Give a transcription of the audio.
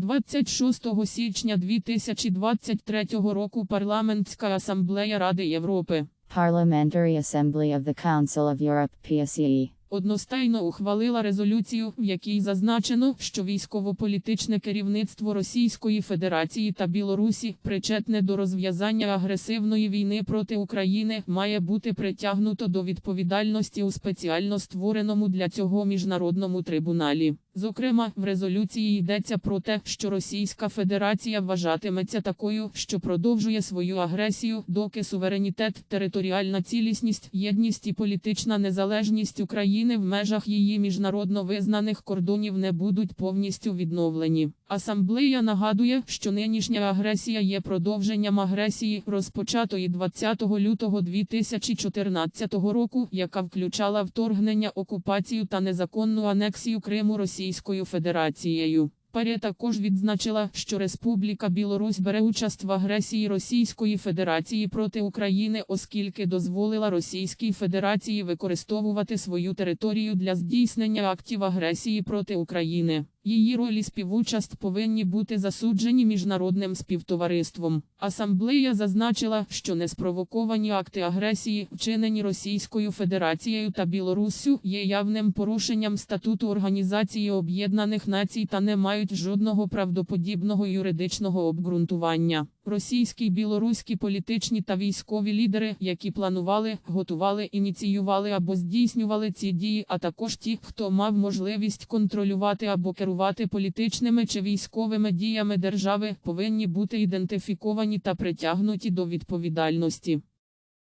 26 січня 2023 року Парламентська асамблея Ради Європи Parliamentary Assembly of the Council of Europe PSCE. одностайно ухвалила резолюцію, в якій зазначено, що військово-політичне керівництво Російської Федерації та Білорусі, причетне до розв'язання агресивної війни проти України, має бути притягнуто до відповідальності у спеціально створеному для цього міжнародному трибуналі. Зокрема, в резолюції йдеться про те, що Російська Федерація вважатиметься такою, що продовжує свою агресію, доки суверенітет, територіальна цілісність, єдність і політична незалежність України в межах її міжнародно визнаних кордонів не будуть повністю відновлені. Асамблея нагадує, що нинішня агресія є продовженням агресії, розпочатої 20 лютого 2014 року, яка включала вторгнення, окупацію та незаконну анексію Криму Російською Федерацією. Парі також відзначила, що Республіка Білорусь бере участь в агресії Російської Федерації проти України, оскільки дозволила Російській Федерації використовувати свою територію для здійснення актів агресії проти України. Її роль і співучасть повинні бути засуджені міжнародним співтовариством. Асамблея зазначила, що неспровоковані акти агресії, вчинені Російською Федерацією та Білоруссю, є явним порушенням статуту Організації Об'єднаних Націй та не мають жодного правдоподібного юридичного обґрунтування. Російські й білоруські політичні та військові лідери, які планували, готували, ініціювали або здійснювали ці дії, а також ті, хто мав можливість контролювати або керувати політичними чи військовими діями держави, повинні бути ідентифіковані та притягнуті до відповідальності.